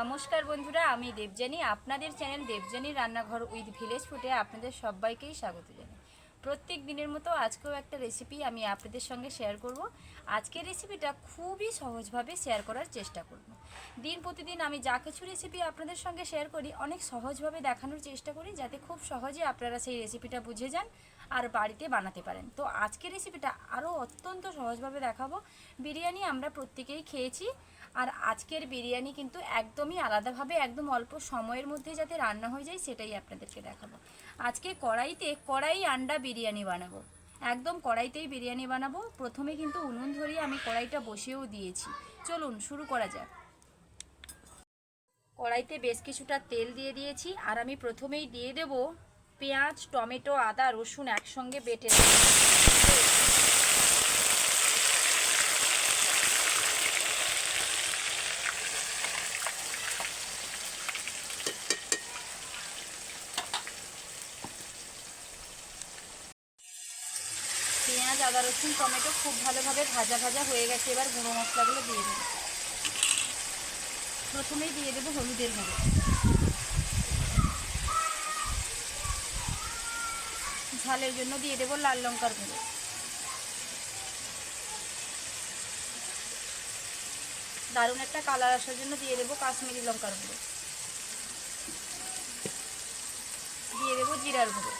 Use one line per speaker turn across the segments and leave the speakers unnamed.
নমস্কার বন্ধুরা, আমি দেবজানি আপনাদের চ্যানেল দেবজানি রান্নাঘর উইথ ভিলেজ ফুটে আপনাদের সবাইকেই স্বাগত জানাই। প্রত্যেক দিনের মতো আজকেও একটা রেসিপি আমি আপনাদের সঙ্গে শেয়ার করব। আজকের রেসিপিটা খুবই সহজভাবে শেয়ার করার চেষ্টা করব। দিন প্রতিদিন আমি যা কিছু রেসিপি আপনাদের সঙ্গে শেয়ার করি, অনেক সহজভাবে দেখানোর চেষ্টা করি, যাতে খুব সহজে আপনারা সেই রেসিপিটা বুঝে যান। আর বাড়িতে বানাতে পারেন। তো আজকের রেসিপিটা আরও অত্যন্ত সহজভাবে দেখাবো। বিরিয়ানি আমরা প্রত্যেকেই খেয়েছি আর আজকের বিরিয়ানি কিন্তু একদমই আলাদাভাবে, একদম অল্প সময়ের মধ্যে যাতে রান্না হয়ে যায় সেটাই আপনাদেরকে দেখাবো। আজকে কড়াইতে কড়াই আন্ডা বিরিয়ানি বানাবো। একদম কড়াইতেই বিরিয়ানি বানাবো। প্রথমে কিন্তু উনুন ধরিয়ে আমি কড়াইটা বসিয়েও দিয়েছি। চলুন, শুরু করা যাক। কড়াইতে বেশ কিছুটা তেল দিয়ে দিয়েছি। আর আমি প্রথমেই দিয়ে দেব পেঁয়াজ, টমেটো, আদা, রসুন একসঙ্গে বেটে পেঁয়াজ, আদা, রসুন, টমেটো খুব ভালোভাবে ভাজা ভাজা হয়ে গেছে। এবার গুঁড়ো মশলাগুলো দিয়ে দেবো। প্রথমেই দিয়ে দেবো হলুদের গুঁড়ো। ঝালের জন্য দিয়ে দেবো লাল লঙ্কার গুঁড়ো। দারুণ একটা কালার আসার জন্য দিয়ে দেবো কাশ্মীরি লঙ্কার গুঁড়ো। দিয়ে দেবো জিরার গুঁড়ো।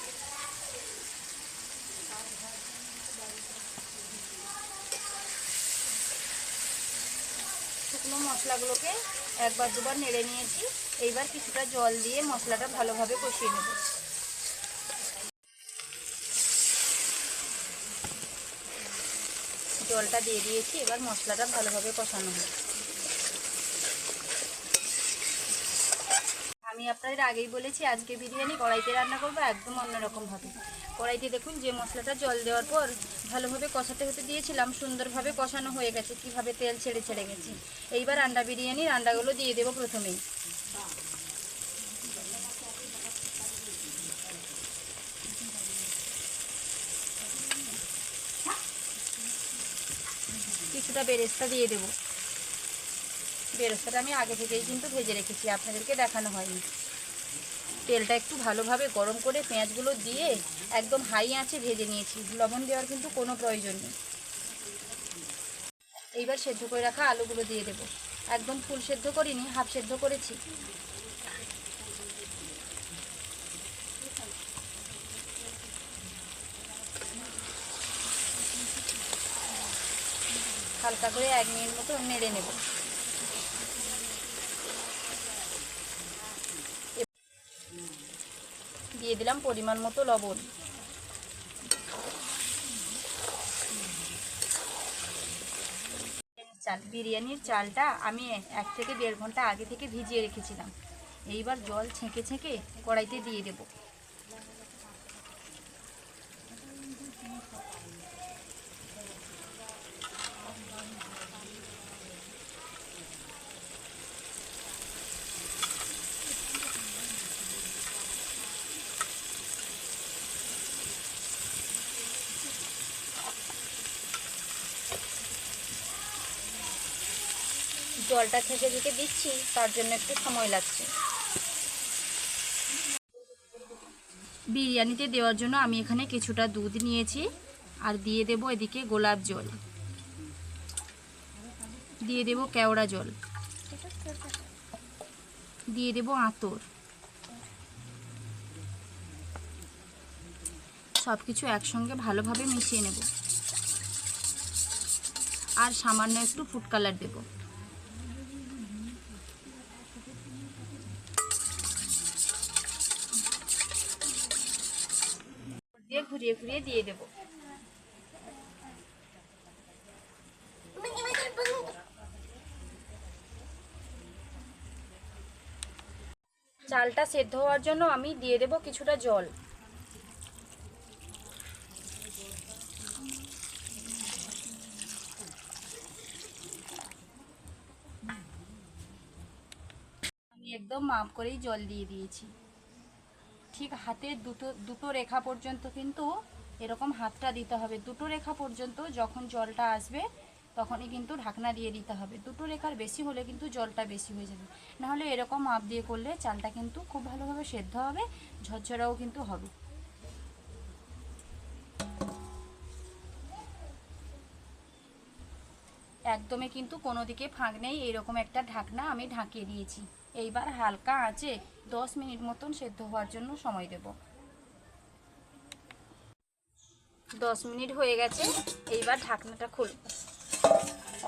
শুকনো মশলাগুলোকে একবার দুবার নেড়ে নিয়েছি। এইবার কিছুটা জল দিয়ে মশলাটা ভালোভাবে কষিয়ে নেব। জলটা দিয়ে দিয়েছি, এবার মশলাটা ভালোভাবে কষানো হবে। আমি আপনাদের আগেই বলেছি, আজকে বিরিয়ানি কড়াইতে রান্না করব একদম অন্যরকম ভাবে। কড়াইতে দেখুন, যে মশলাটা জল দেওয়ার পর ভালোভাবে কষাতে হতে দিয়েছিলাম, সুন্দরভাবে কষানো হয়ে গেছে, কীভাবে তেল ছেড়ে ছেড়ে গেছে। এইবার আন্ডা বিরিয়ানির আন্ডাগুলো দিয়ে দেবো প্রথমেই। কিছুটা বেরেস্তা দিয়ে দেবো। বেরেস্তাটা আমি আগে থেকেই কিন্তু ভেজে রেখেছি, আপনাদেরকে দেখানো হয়নি। তেলটা একটু ভালোভাবে গরম করে পেঁয়াজগুলো দিয়ে একদম হাই আঁচে ভেজে নিয়েছি, লবণ দেওয়ার কিন্তু কোনো প্রয়োজন নেই। এইবার সেদ্ধ করে রাখা আলুগুলো দিয়ে দেবো। একদম ফুল সেদ্ধ করিনি, হাফ সেদ্ধ করেছি। হালকা করে এক মিনিট মতো নেড়ে নেব। দিয়ে দিলাম পরিমাণ মতো লবণ। চাল, বিরিয়ানির চালটা আমি এক থেকে দেড় ঘণ্টা আগে থেকে ভিজিয়ে রেখেছিলাম। এইবার জল ছেঁকে ছেঁকে কড়াইতে দিয়ে দেবো। জলটা থেকে ছেঁকে দিচ্ছি, তার জন্য একটু সময় লাগছে। বিরিয়ানিতে দেওয়ার জন্য আমি এখানে কিছুটা দুধ নিয়েছি, আর দিয়ে দেব এদিকে গোলাপ জল। দিয়ে দেব কেওড়া জল। দিয়ে দেব আতর। সব কিছু একসঙ্গে ভালোভাবে মিশিয়ে নেব। আর সামান্য একটু ফুড কালার দেবো। ঘুরিয়ে ঘুরিয়ে দিয়ে দেব। চালটা সেদ্ধ হওয়ার জন্য আমি দিয়ে দেব কিছুটা জল। আমি একদম মাপ করেই জল দিয়ে দিয়েছি। ঠিক হাতের দুটো দুটো রেখা পর্যন্ত কিন্তু এরকম হাতটা দিতে হবে। দুটো রেখা পর্যন্ত যখন জলটা আসবে, তখনই কিন্তু ঢাকনা দিয়ে দিতে হবে। দুটো রেখার বেশি হলে কিন্তু জলটা বেশি হয়ে যাবে। নাহলে এরকম মাপ দিয়ে করলে চালটা কিন্তু খুব ভালোভাবে সেদ্ধ হবে, ঝরঝরাও কিন্তু হবে। একদমই কিন্তু কোনো দিকে ফাঁক নেই এইরকম একটা ঢাকনা আমি ঢাকিয়ে দিয়েছি। এইবার হালকা আঁচে দশ মিনিট মতন সেদ্ধ হওয়ার জন্য সময় দেব। দশ মিনিট হয়ে গেছে, এইবার ঢাকনাটা খুলব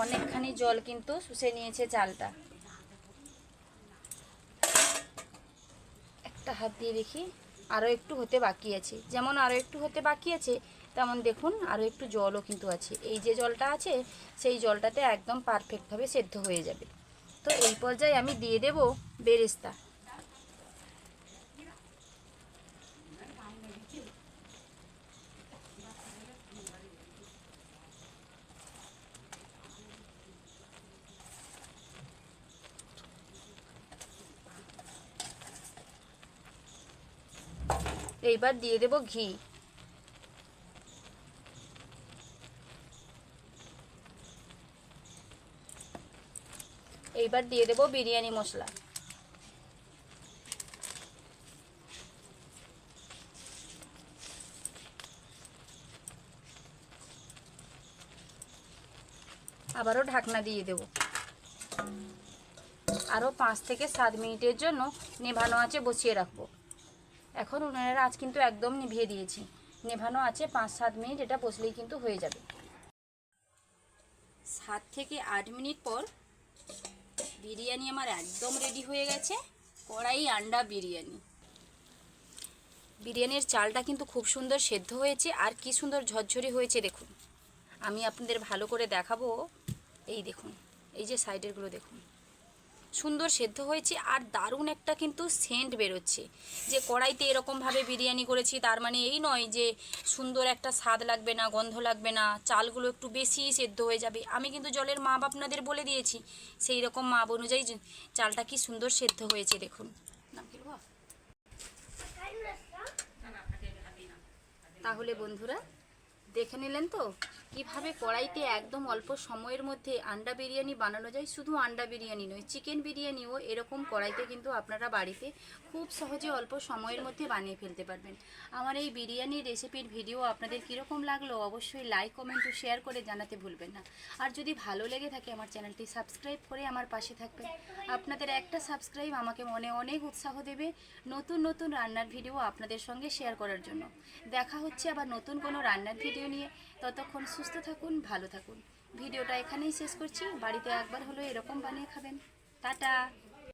অনেকখানি জল কিন্তু শুষে নিয়েছে চালটা। একটা হাত দিয়ে দেখি আরও একটু হতে বাকি আছে। যেমন আরও একটু হতে বাকি আছে তেমন দেখুন আরও একটু জলও কিন্তু আছে। এই যে জলটা আছে, সেই জলটাতে একদম পারফেক্টভাবে সেদ্ধ হয়ে যাবে। তো এই পর্যায়ে আমি দিয়ে দেব বেরেস্তা। এইবার দিয়ে দেব ঘি। এইবার দিয়ে দেব বিরিয়ানি মশলা। আবারও ঢাকনা দিয়ে দেব। আরও পাঁচ থেকে সাত মিনিটের জন্য নেভানো আছে বসিয়ে রাখব। এখন উনানের আজ কিন্তু একদম নিভিয়ে দিয়েছি। নেভানো আছে পাঁচ সাত মিনিট এটা বসলেই কিন্তু হয়ে যাবে। সাত থেকে আট মিনিট পর বিরিয়ানি আমার একদম রেডি হয়ে গেছে, কড়াই আন্ডা বিরিয়ানি। বিরিয়ানির চালটা কিন্তু খুব সুন্দর সেদ্ধ হয়েছে, আর কি সুন্দর ঝরঝরি হয়েছে দেখুন। আমি আপনাদের ভালো করে দেখাবো, এই দেখুন, এই যে সাইডেরগুলো দেখুন। সুন্দর সেদ্ধ হয়েছে আর দারুণ একটা কিন্তু সেন্ট বেরোচ্ছে। যে কড়াইতে এরকমভাবে বিরিয়ানি করেছি, তার মানে এই নয় যে সুন্দর একটা স্বাদ লাগবে না, গন্ধ লাগবে না, চালগুলো একটু বেশি সেদ্ধ হয়ে যাবে। আমি কিন্তু জলের মাপ আপনাদের বলে দিয়েছি, সেই রকম মাপ অনুযায়ী চালটা কি সুন্দর সেদ্ধ হয়েছে দেখুন? তাহলে বন্ধুরা দেখে নিলেন তো? কীভাবে কড়াইতে একদম অল্প সময়ের মধ্যে আন্ডা বিরিয়ানি বানানো যায়? শুধু আন্ডা বিরিয়ানি নয়, চিকেন বিরিয়ানিও এরকম কড়াইতে কিন্তু আপনারা বাড়িতে খুব সহজে অল্প সময়ের মধ্যে বানিয়ে ফেলতে পারবেন। আমার এই বিরিয়ানির রেসিপির ভিডিও আপনাদের কীরকম লাগল অবশ্যই লাইক কমেন্ট ও শেয়ার করে জানাতে ভুলবেন না। আর যদি ভালো লেগে থাকে আমার চ্যানেলটি সাবস্ক্রাইব করে আমার পাশে থাকবেন। আপনাদের একটা সাবস্ক্রাইব আমাকে মনে অনেক উৎসাহ দেবে নতুন নতুন রান্নার ভিডিও আপনাদের সঙ্গে শেয়ার করার জন্য। দেখা হচ্ছে আবার নতুন কোনো রান্নার ভিডিও নিয়ে ততক্ষণ সুস্থ থাকুন, ভালো থাকুন। ভিডিওটা এখানেই শেষ করছি। বাড়িতে একবার হলো এরকম বানিয়ে খাবেন। টাটা!